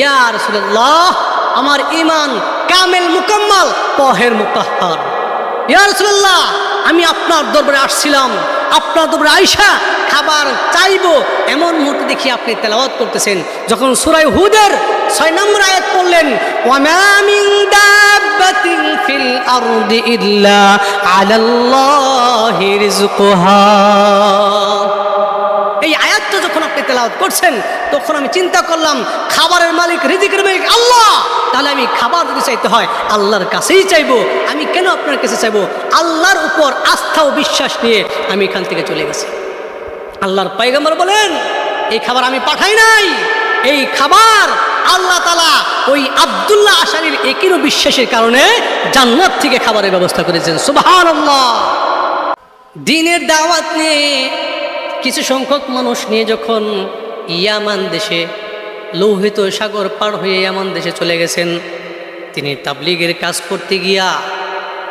ইয়া রসুল্লাহ আমার ইমান কামেল মুকাম্মাল, পহের মুতাহার ইয়া রসুল্লাহ আমি আপনার দরবারে আসছিলাম, আপনার দরবারে আইসা খাবার চাইব। এমন মুহূর্তে দেখি আপনি তেলাওয়াত করতেছেন। যখন সুরাই হুদের ছয় নম্বর আয়াত পড়লেন ফিল ইল্লা আলাল্লাহি রিজকুহা তেলাওয়াত করছেন, তখন আমি চিন্তা করলাম, খাবারের মালিক, রিজিকের মালিক আল্লাহ! তাহলে আমি খাবার যদি চাইতে হয়, আল্লাহর কাছেই চাইব। আমি কেন আপনার কাছে চাইব? আল্লাহর উপর আস্থা ও বিশ্বাস নিয়ে আমি এখান থেকে চলে গেছি। আল্লাহর পাইগাম্বর বলেন, এই খাবার আমি পাঠাই নাই। এই খাবার আল্লাহ তালা ওই আবদুল্লাহ আশারির একিরও বিশ্বাসের কারণে জান্নাত থেকে খাবারের ব্যবস্থা করেছেন। আল্লাহ দিনের দাওয়াত নিয়ে কিছু সংখ্যক মানুষ নিয়ে যখন ইয়ামান দেশে, লৌহিত সাগর পার হয়ে ইয়ামান দেশে চলে গেছেন, তিনি তাবলিগের কাজ করতে গিয়া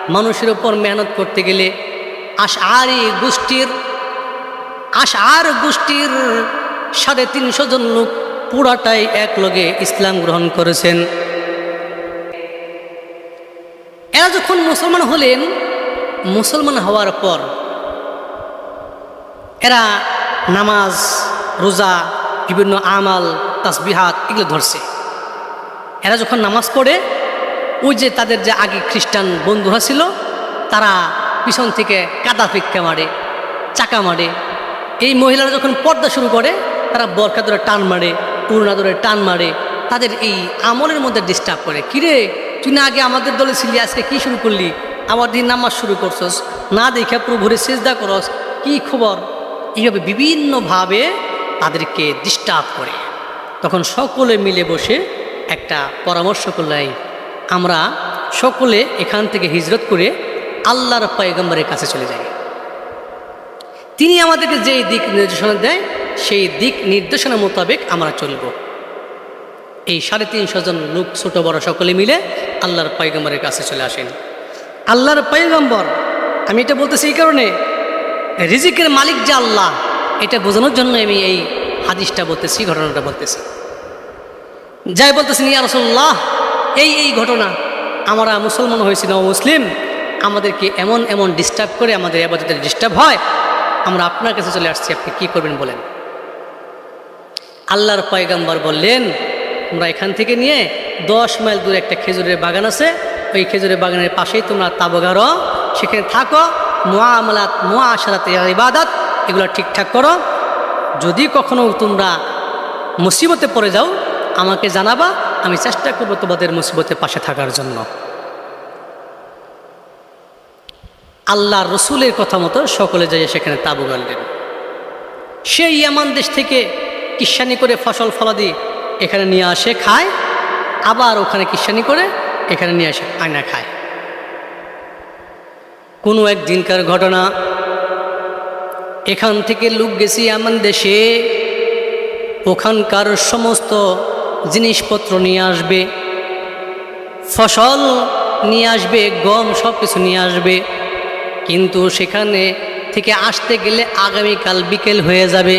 মানুষের ওপর মেহনত করতে গেলে আশ আশআরি গোষ্ঠীর, আশআর গোষ্ঠীর সাড়ে তিনশো জন লোক পুরাটাই এক লগে ইসলাম গ্রহণ করেছেন। এরা যখন মুসলমান হলেন, মুসলমান হওয়ার পর এরা নামাজ, রোজা, বিভিন্ন আমাল, তাসবিহাত এগুলো ধরছে। এরা যখন নামাজ পড়ে, ওই যে তাদের যে আগে খ্রিস্টান বন্ধুরা ছিল, তারা পিছন থেকে কাদা ফিক্কা মারে, চাকা মারে। এই মহিলারা যখন পর্দা শুরু করে, তারা বরকা ধরে টান মারে পুরনা ধরে টান মারে। তাদের এই আমলের মধ্যে ডিস্টার্ব করে। কিরে, তুই না আগে আমাদের দলে ছিলি, আজকে কি শুরু করলি? আবার দিন নামাজ শুরু করছস? না দেখে প্রভুরে সেজদা করস, কি খবর? এইভাবে বিভিন্নভাবে তাদেরকে ডিস্টার্ব করে। তখন সকলে মিলে বসে একটা পরামর্শ করলাই আমরা সকলে এখান থেকে হিজরত করে আল্লাহর পয়গম্বরের কাছে চলে যাই। তিনি আমাদেরকে যেই দিক নির্দেশনা দেয়, সেই দিক নির্দেশনা মোতাবেক আমরা চলব। এই সাড়ে তিনশো জন লোক, ছোট, বড় সকলে মিলে আল্লাহর পয়গম্বরের কাছে চলে আসেন। আল্লাহর পয়গম্বর, আমি এটা বলতেছি এই কারণে রিজিকের মালিক যে আল্লাহ, এটা বোঝানোর জন্য আমি এই হাদিসটা বলতেছি, ঘটনাটা বলতেছি। যাই বলতেছেন, ইয়া রসল্লাহ এই এই ঘটনা আমরা মুসলমান হয়েছি না মুসলিম, আমাদেরকে এমন এমন ডিস্টার্ব করে আমাদের আবাদতের ডিস্টার্ব হয়, আমরা আপনার কাছে চলে আসছি, আপনি কি করবেন বলেন। আল্লাহর পয়গাম্বর বললেন, তোমরা এখান থেকে নিয়ে দশ মাইল দূরে একটা খেজুরের বাগান আছে, ওই খেজুরের বাগানের পাশেই তোমরা তাবগারো সেখানে থাকো মোয়া আমলাত মোয়া আশারাত ইবাদাত, এগুলো ঠিকঠাক করো। যদি কখনো তোমরা মুসিবতে পড়ে যাও, আমাকে জানাবা, আমি চেষ্টা করব তোমাদের মুসিবতের পাশে থাকার জন্য। আল্লাহ রসুলের কথা মতো সকলে যাই সেখানে তাবু গাড়লেন সেই ইয়ামান দেশ থেকে কিষানি করে ফসল ফলাদি এখানে নিয়ে আসে, খায়। আবার ওখানে কিষানি করে এখানে নিয়ে আসে, আয়না খায়। কোনো একদিনকার ঘটনা। এখান থেকে লোক গেছি এমন দেশে, ওখানকার সমস্ত জিনিসপত্র নিয়ে আসবে, ফসল নিয়ে আসবে, গম সব কিছু নিয়ে আসবে। কিন্তু সেখানে থেকে আসতে গেলে আগামীকাল বিকেল হয়ে যাবে।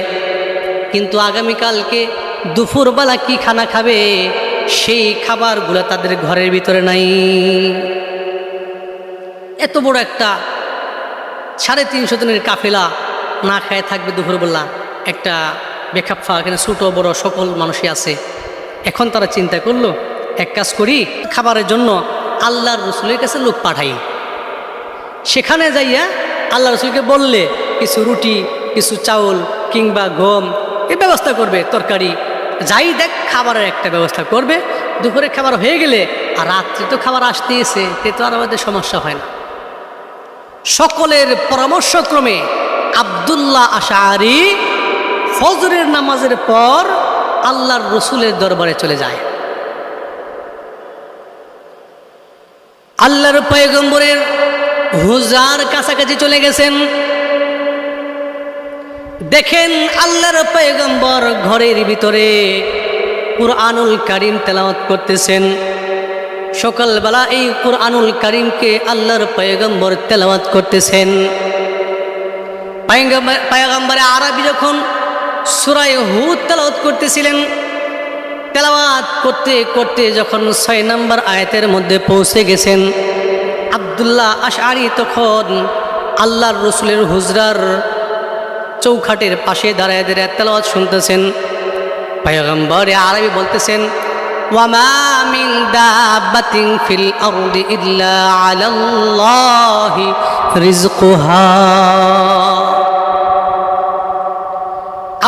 কিন্তু আগামীকালকে দুপুরবেলা কি খানা খাবে, সেই খাবারগুলো তাদের ঘরের ভিতরে নাই। এত বড় একটা সাড়ে তিনশো দিনের কাফেলা না খায় থাকবে দুপুরবেলা একটা বেখাপ্পা এখানে ছোটো, বড় সকল মানুষই আছে। এখন তারা চিন্তা করল, এক কাজ করি, খাবারের জন্য আল্লাহর রসুলের কাছে লোক পাঠাই। সেখানে যাইয়া আল্লাহ রসুলকে বললে, কিছু রুটি, কিছু চাউল কিংবা গম, এ ব্যবস্থা করবে, তরকারি। যাই দেখ, খাবারের একটা ব্যবস্থা করবে, দুপুরে খাবার হয়ে গেলে আর রাত্রে তো খাবার আসতেছে তে তো আর আমাদের সমস্যা হয় না। সকলের পরামর্শক্রমে আবদুল্লাহ আশারি ফজরের নামাজের পর আল্লাহর রসুলের দরবারে চলে যায়। আল্লাহর পয়গম্বরের হুজার কাছাকাছি চলে গেছেন। দেখেন আল্লাহর পয়গম্বর ঘরের ভিতরে কুরআনুল কারিম তেলাওয়াত করতেছেন। সকালবেলা এই কুরআনুল করিমকে আল্লাহর পয়গম্বর তেলাওয়াত করতেছেন। পায়গম্বরে আরবি যখন সুরায় হুদ তেলাওয়াত করতেছিলেন, তেলাওয়াত করতে করতে যখন ছয় নম্বর আয়াতের মধ্যে পৌঁছে গেছেন, আবদুল্লাহ আশারি তখন আল্লাহর রসুলের হুজরার চৌখাটের পাশে দাঁড়ায় দাঁড়ায় তেলাওয়াত শুনতেছেন। পয়গম্বর আরবি বলতেছেন ওয়ামা মিন দাব্বাতিন ফিল আরদি ইল্লা আলাল্লাহি রিজকুহা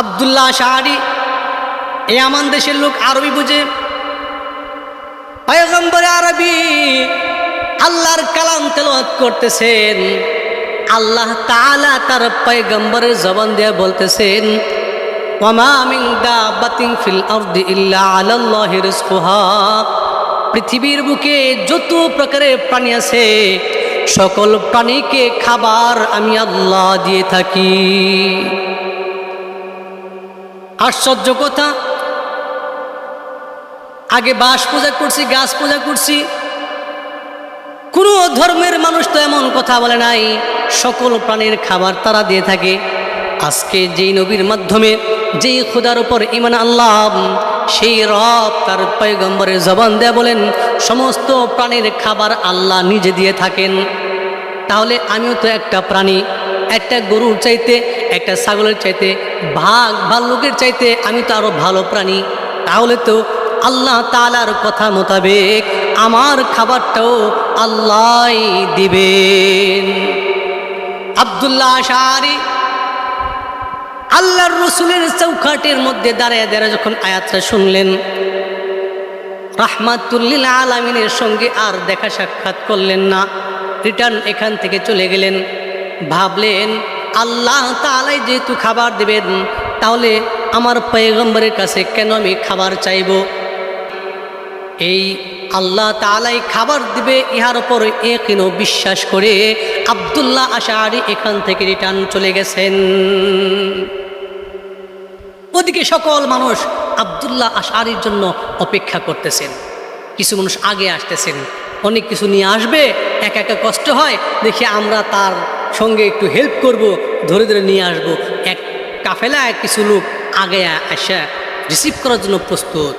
আব্দুল্লাহ শাহরি এ আমান দেশের লোক আরবি বুঝে। পয়গম্বর আরবি আল্লাহর কালাম তেলাওয়াত করতেছেন। আল্লাহ তাআলা তার পয়গম্বরের জবান দিয়ে বলতেছেন ওয়ামা পৃথিবীর বুকে যত প্রকারের প্রাণী আছে, সকল প্রাণীকে খাবার আমি আল্লাহ দিয়ে থাকি। আশ্চর্য কথা, আগে বাস পূজা করছি, গাছ পূজা করছি। কোনো ধর্মের মানুষ তো এমন কথা বলে নাই, সকল প্রাণীর খাবার তারা দিয়ে থাকে। আজকে যেই নবীর মাধ্যমে যেই খুদার উপর ইমান আল্লাহ সেই রব তার পয়গম্বরের জবান দেয়া বলেন, সমস্ত প্রাণীর খাবার আল্লাহ নিজে দিয়ে থাকেন। তাহলে আমিও তো একটা প্রাণী, একটা গরুর চাইতে, একটা ছাগলের চাইতে, ভাগ ভাল্লুকের চাইতে আমি তো আরও ভালো প্রাণী। তাহলে তো আল্লাহ তালার কথা মোতাবেক আমার খাবারটাও আল্লাহ দিবেন। আবদুল্লাহ শাহরি আল্লাহর রসুলের চৌখাটের মধ্যে দাঁড়ায় দাঁড়ায় যখন আয়াতটা শুনলেন রাহমাতুল্লিল আলমিনের সঙ্গে আর দেখা সাক্ষাৎ করলেন না, রিটার্ন এখান থেকে চলে গেলেন। ভাবলেন, আল্লাহ তালাই যেহেতু খাবার দেবেন, তাহলে আমার পয়গম্বরের কাছে কেন আমি খাবার চাইব? এই আল্লাহ তালাই খাবার দিবে, ইহার ওপর কেন বিশ্বাস করে আবদুল্লাহ আশারি এখান থেকে রিটার্ন চলে গেছেন। ওদিকে সকল মানুষ আবদুল্লাহ আশারির জন্য অপেক্ষা করতেছেন। কিছু মানুষ আগে আসতেছেন। অনেক কিছু নিয়ে আসবে, একা একা কষ্ট হয়, দেখি আমরা তার সঙ্গে একটু হেল্প করব, ধরে ধরে নিয়ে আসব। এক কাফেলায় কিছু লোক আগে আসা রিসিভ করার জন্য প্রস্তুত।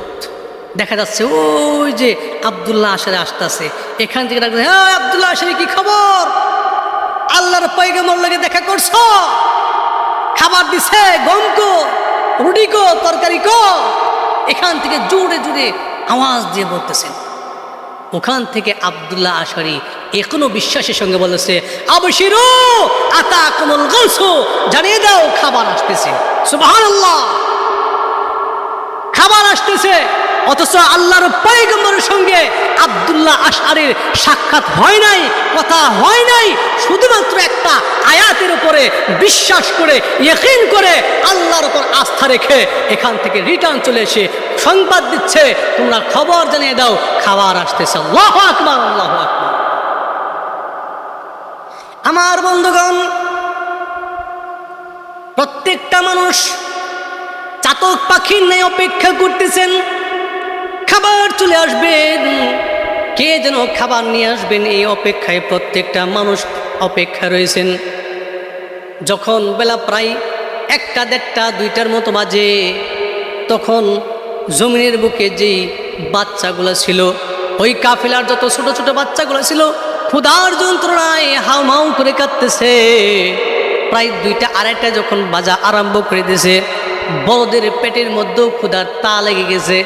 দেখা যাচ্ছে ওই যে আবদুল্লাহ আসারে আসতেছে। এখান থেকে ডাকছে হ্যাঁ আবদুল্লাহ আসারে কি খবর? আল্লাহর পয়গমর লাগে দেখা করছ? খাবার দিছে, গম কো রুটি কো, তরকারি কো। এখান থেকে জোরে জোরে আওয়াজ দিয়ে বলতেছেন। ওখান থেকে আবদুল্লাহ আশারি এখনও বিশ্বাসের সঙ্গে বলেছে, আবশিরু আতা কোমল গলসো জানিয়ে দাও, খাবার আসতেছে। সুবাহ খাবার আসতেছে। অথচ আল্লাহর পয়গম্বরের সঙ্গে আবদুল্লাহ আশারের সাক্ষাৎ হয় নাই, কথা হয় নাই, শুধুমাত্র একটা আয়াতের উপরে বিশ্বাস করে, ইয়কিন করে আল্লাহর উপর আস্থা রেখে এখান থেকে রিটার্ন চলে এসে সংবাদ দিচ্ছে। তোমরা খবর জানিয়ে দাও, খাবার আসতেছে। আল্লাহ আকবার আল্লাহ আকবার। আমার বন্ধুগণ, প্রত্যেকটা মানুষ চাতক পাখির নেই অপেক্ষা করতেছেন। খাবার চলে আসবেন। কে যেন খাবার নিয়ে আসবেন এই অপেক্ষায় প্রত্যেকটা মানুষ অপেক্ষা রয়েছেন। যখন বেলা প্রায় একটা, দেড়টা, দুইটার মতো বাজে, তখন জমিনের বুকে যেই বাচ্চাগুলো ছিল, ওই কাফেলার যত ছোট ছোট বাচ্চাগুলো ছিল, ক্ষুধার যন্ত্রণায় হাউমাউ করে কাঁদতেছে। প্রায় দুইটা, আড়াইটা যখন বাজা আরম্ভ করে দিয়েছে, বড়দের পেটের মধ্যেও ক্ষুধার তা লেগে গেছে।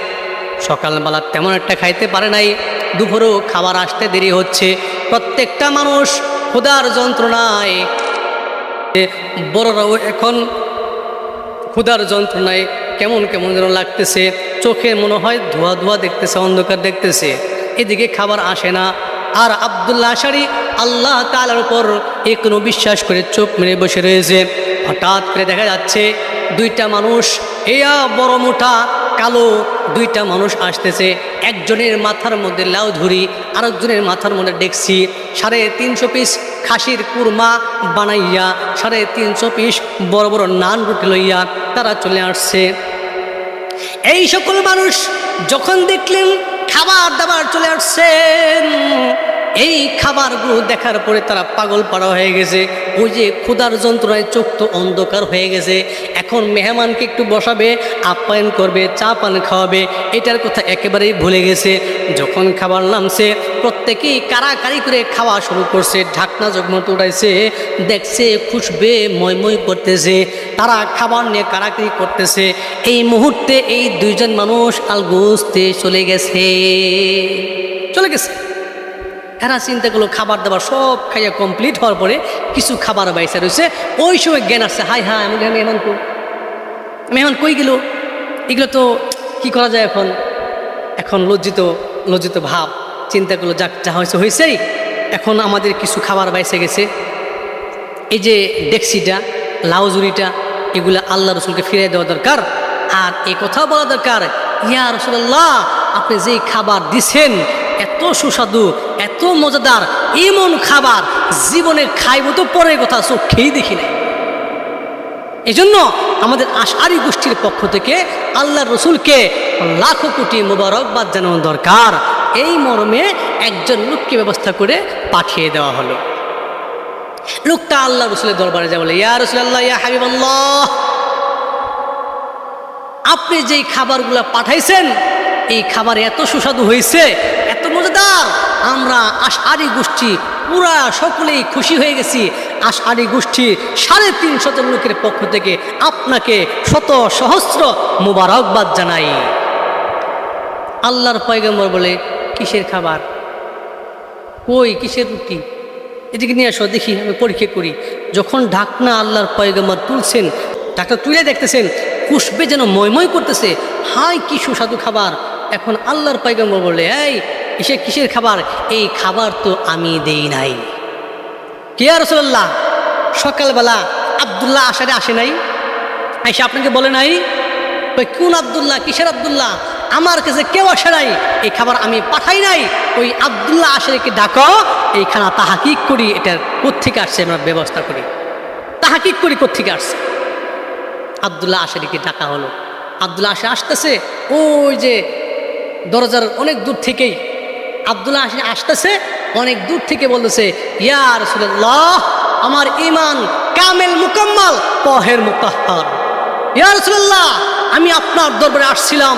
সকালবেলা তেমন একটা খাইতে পারে নাই। দুপুরেও খাবার আসতে দেরি হচ্ছে। প্রত্যেকটা মানুষ ক্ষুধার যন্ত্রণায়। বড়রাও এখন ক্ষুধার যন্ত্রণায় কেমন কেমন যেন লাগতেছে। চোখে মনে হয় ধোয়া ধোয়া দেখতেছে, অন্ধকার দেখতেছে। এদিকে খাবার আসে না। আর আবদুল্লাহ আশারি আল্লাহ তালার উপর এ কোনো বিশ্বাস করে চোখ মেরে বসে রয়েছে। হঠাৎ করে দেখা যাচ্ছে, দুইটা মানুষ এয়া বড় মোটা কালো দুইটা মানুষ আসতেছে, একজনের মাথার মধ্যে লাউ ধরি, আরেকজনের মাথার মধ্যে ডেকছি সাড়ে তিনশো পিস খাসির কুরমা বানাইয়া, সাড়ে তিনশো পিস বড় বড় নান রুটি লইয়া তারা চলে আসছে। এই সকল মানুষ যখন দেখলেন খাবার দাবার চলে আসছেন এই খাবারগুলো দেখার পরে তারা পাগল পাড়া হয়ে গেছে। ওই যে ক্ষুধার যন্ত্রণায় চোখ তো অন্ধকার হয়ে গেছে। এখন মেহমানকে একটু বসাবে, আপ্যায়ন করবে, চা পান খাওয়াবে, এটার কথা একেবারেই ভুলে গেছে। যখন খাবার নামছে, প্রত্যেকেই কারাকারি করে খাওয়া শুরু করছে। ঢাকনা জগমত উঠাইছে, দেখছে, খুশবে ময় ময় করতেছে। তারা খাবার নিয়ে কারাকারি করতেছে। এই মুহূর্তে এই দুইজন মানুষ আলগুস্তে চলে গেছে। চলে গেছে। এরা চিন্তা করল খাবার দাবার সব খাইয়া কমপ্লিট হওয়ার পরে কিছু খাবার বাইসা রয়েছে ওই সময় জ্ঞান আসছে, হাই হাই, আমি মেহমান কো মেহমান কই গেল? এগুলো তো কি করা যায় এখন? এখন লজ্জিত লজ্জিত ভাব। চিন্তা করল, যাক, যা হয়েছে, হয়েছেই। এখন আমাদের কিছু খাবার বাইসে গেছে। এই যে ডেক্সিটা লাউজুরিটা এগুলো আল্লাহ রসুলকে ফিরিয়ে দেওয়া দরকার। আর এই কথা বলা দরকার, ইয়া রসুল্লাহ আপনি যেই খাবার দিছেন এত সুস্বাদু, এত মজাদার, এমন খাবার জীবনে খাইব তো পরের কথা চোখেই দেখি নাই। এজন্য আমাদের আশারি গোষ্ঠীর পক্ষ থেকে আল্লাহ রসুলকে লাখো কোটি মোবারকবাদ জানানো দরকার। এই মর্মে একজন লোককে ব্যবস্থা করে পাঠিয়ে দেওয়া হলো। লোকটা আল্লাহ রসুলের দরবারে যা বলে, ইয়া রসুল্লাহ ইয়া হাবিবাল্লাহ, আপনি যেই খাবারগুলো পাঠাইছেন, এই খাবার এত সুস্বাদু হয়েছে এত মজাদার আমরা আশারি গোষ্ঠী, পুরা সকলেই খুশি হয়ে গেছি। আশারি গোষ্ঠী সাড়ে তিন শত লোকের পক্ষ থেকে আপনাকে শত সহস্র মুবারকবাদ জানাই। আল্লাহর পয়গম্বর বলে, কিসের খাবার? কই কিসের রুটি? এদিকে নিয়ে আসো, দেখি, আমি পরীক্ষা করি। যখন ঢাকনা আল্লাহর পয়গম্বর তুলছেন, ঢাকনা তুলে দেখতেছেন, পুষ্পে যেন ময়ময় করতেছে হাই কি সুস্বাদু খাবার! এখন আল্লাহর পয়গম্বর বলে, এই এসে কিসের খাবার? এই খাবার তো আমি দেই নাই। কে আর রসল্লাহ সকালবেলা আবদুল্লাহ আসারে আসে নাই। এসে আপনাকে বলে নাই, ওই কোন আবদুল্লাহ? কিসের আবদুল্লাহ? আমার কাছে কেউ আসে নাই। এই খাবার আমি পাঠাই নাই। ওই আবদুল্লাহ আশারিকে ডাকো এই খানা তাহাকিক করি এটার কোথেকে আসছে? আমরা ব্যবস্থা করি। তাহাকিক করি কোথেকে আসছে? আবদুল্লাহ আশারিকে ডাকা হলো। আবদুল্লাহ আশা আসতেছে, ওই যে দরজার অনেক দূর থেকেই আবদুল্লাহ আশি আসতেছে, অনেক দূর থেকে বলতেছে, ইয়া রসুল্লাহ আমার ইমান কামেল মুকাম্মাল পহের মুকাহার ইয়া রসুল্লাহ আমি আপনার দরবারে আসছিলাম,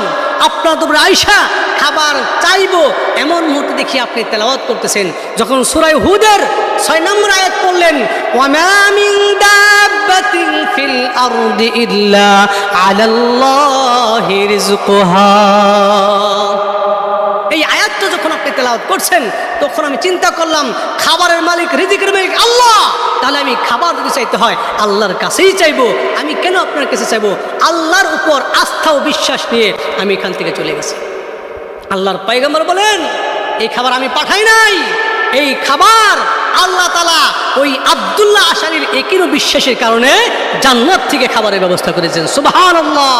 আপনার দরবারে আইসা খাবার চাইব। এমন মুহূর্তে দেখি আপনি তেলাওয়াত করতেছেন। যখন সুরাই হুদের ছয় নম্বর আয়াত পড়লেন ফিল ইল্লা আলাল্লাহি রিজকুহা তেলাওয়াত করছেন, তখন আমি চিন্তা করলাম, খাবারের মালিক, রিজিকের মালিক আল্লাহ! তাহলে আমি খাবার যদি চাইতে হয়, আল্লাহর কাছেই চাইব। আমি কেন আপনার কাছে চাইব? আল্লাহর উপর আস্থা ও বিশ্বাস নিয়ে আমি এখান থেকে চলে গেছি। আল্লাহর পাইগাম্বর বলেন, এই খাবার আমি পাঠাই নাই। এই খাবার আল্লাহ তালা ওই আবদুল্লাহ আশারির একিরও বিশ্বাসের কারণে জান্নাত থেকে খাবারের ব্যবস্থা করেছেন। সুবাহান আল্লাহ